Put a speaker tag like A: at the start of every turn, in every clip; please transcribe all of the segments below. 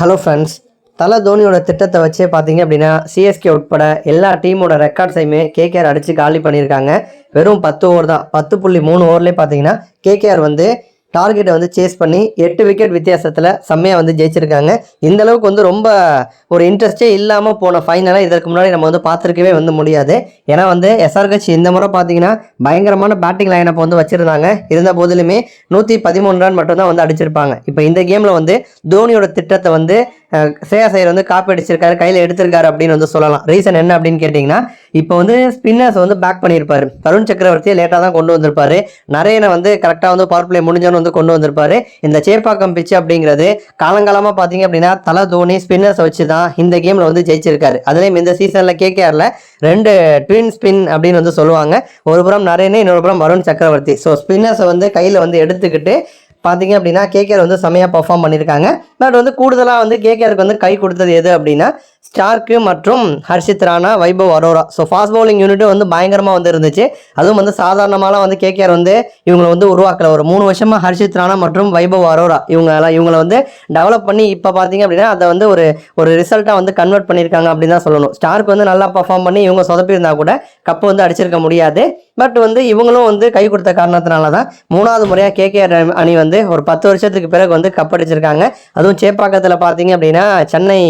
A: Hello friends தலை தோனியோட திட்டத்தை வச்சே பார்த்தீங்க அப்படின்னா சிஎஸ்கே உட்பட எல்லா டீமோட ரெக்கார்ட்ஸையுமே கேகேஆர் அடித்து காலி பண்ணியிருக்காங்க. வெறும் பத்து ஓவர் தான். பத்து புள்ளி மூணு ஓவர்லேயே பார்த்தீங்கன்னா கேகேஆர் வந்து டார்கெட்டை வந்து சேஸ் பண்ணி எட்டு விக்கெட் வித்தியாசத்தில் செம்மையாக வந்து ஜெயிச்சிருக்காங்க. இந்த அளவுக்கு வந்து ரொம்ப ஒரு இன்ட்ரெஸ்டே இல்லாமல் போன ஃபைனலாக இதற்கு முன்னாடி நம்ம வந்து பார்த்துருக்கவே வந்து முடியாது. ஏன்னா வந்து எஸ்ஆர்ஹெச் இந்த முறை பார்த்தீங்கன்னா பயங்கரமான பேட்டிங் லைனப்பை வந்து வச்சுருந்தாங்க. இருந்த போதிலுமே நூற்றி பதிமூணு ரன் மட்டும்தான் வந்து அடிச்சிருப்பாங்க. இப்போ இந்த கேமில் வந்து தோனியோட திட்டத்தை வந்து அஹ், ஸ்ரேயாஸ் ஐயர் வந்து காப்பி அடிச்சிருக்காரு கையில் எடுத்திருக்காரு அப்படின்னு வந்து சொல்லலாம். ரீசன் என்ன அப்படின்னு கேட்டிங்கன்னா இப்போ வந்து ஸ்பின்னர்ஸ் வந்து பேக் பண்ணியிருப்பார். தருண் சக்கரவர்த்தியை லேட்டாக தான் கொண்டு வந்திருப்பாரு. நரேனை வந்து கரெக்டாக வந்து பவர் பிளே முடிஞ்சோன்னு வந்து கொண்டு வந்திருப்பாரு. இந்த சேப்பாக்கம் பிச்சு அப்படிங்கிறது காலங்காலமாக பார்த்தீங்க அப்படின்னா தலை தோனி ஸ்பின்னர்ஸை வச்சு தான் இந்த கேமில் வந்து ஜெயிச்சிருக்காரு. அதுலேயும் இந்த சீசனில் கேகேஆரில் ரெண்டு ட்வின் ஸ்பின் அப்படின்னு வந்து சொல்லுவாங்க. ஒரு புறம் நரேனே இன்னொரு புறம் வருண் சக்கரவர்த்தி. ஸோ ஸ்பின்னர்ஸை வந்து கையில் வந்து எடுத்துக்கிட்டு பார்த்தீங்க அப்படின்னா கேகேஆர் வந்து செமையாக பர்ஃபார்ம் பண்ணியிருக்காங்க பட் வந்து கூடுதலாக வந்து கேகேஆருக்கு வந்து கை கொடுத்தது எது அப்படின்னா ஸ்டார்க்கு மற்றும் Harshit Rana Vaibhav Arora. So fast bowling யூனிட்டும் வந்து பயங்கரமாக வந்து இருந்துச்சு. அதுவும் வந்து சாதாரணமாலாம் வந்து கேகேஆர் வந்து இவங்களை வந்து உருவாக்கல. ஒரு மூணு வருஷமாக ஹர்ஷித் ராணா மற்றும் வைபவ் அரோரா இவங்கெல்லாம் இவங்களை வந்து டெவலப் பண்ணி இப்போ பார்த்தீங்க அப்படின்னா அதை வந்து ஒரு ஒரு ரிசல்ட்டாக வந்து கன்வெர்ட் பண்ணியிருக்காங்க அப்படின்னு தான் சொல்லணும். ஸ்டார்க் வந்து நல்லா பர்ஃபார்ம் பண்ணி இவங்க சொதப்பியிருந்தா கூட கப்பு வந்து அடிச்சிருக்க முடியாது. பட் வந்து இவங்களும் வந்து கை கொடுத்த காரணத்தினால தான் மூணாவது முறையாக கேகேஆர் அணி வந்து ஒரு பத்து வருஷத்துக்கு பிறகு வந்து கப் அடிச்சிருக்காங்க. அதுவும் சேப்பாக்கத்தில் பார்த்தீங்க அப்படின்னா சென்னை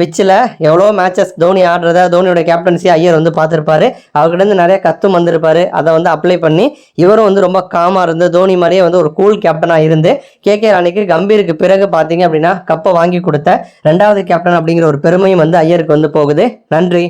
A: பிச்சில் எவ்வளோ மேட்சஸ் தோனி ஆடுறத தோனியோட கேப்டன்சி ஐயர் வந்து பார்த்துருப்பாரு. அவர்கிட்ட நிறைய கத்தும் வந்திருப்பாரு. அதை வந்து அப்ளை பண்ணி இவரும் வந்து ரொம்ப காமாக இருந்து தோனி மாதிரியே வந்து ஒரு கூல் கேப்டனாக இருந்து கேகேஆர் அணிக்கு கம்பீருக்கு பிறகு பார்த்தீங்க அப்படின்னா கப்பை வாங்கி கொடுத்த ரெண்டாவது கேப்டன் அப்படிங்கிற ஒரு பெருமையும் வந்து ஐயருக்கு வந்து போகுது. நன்றி.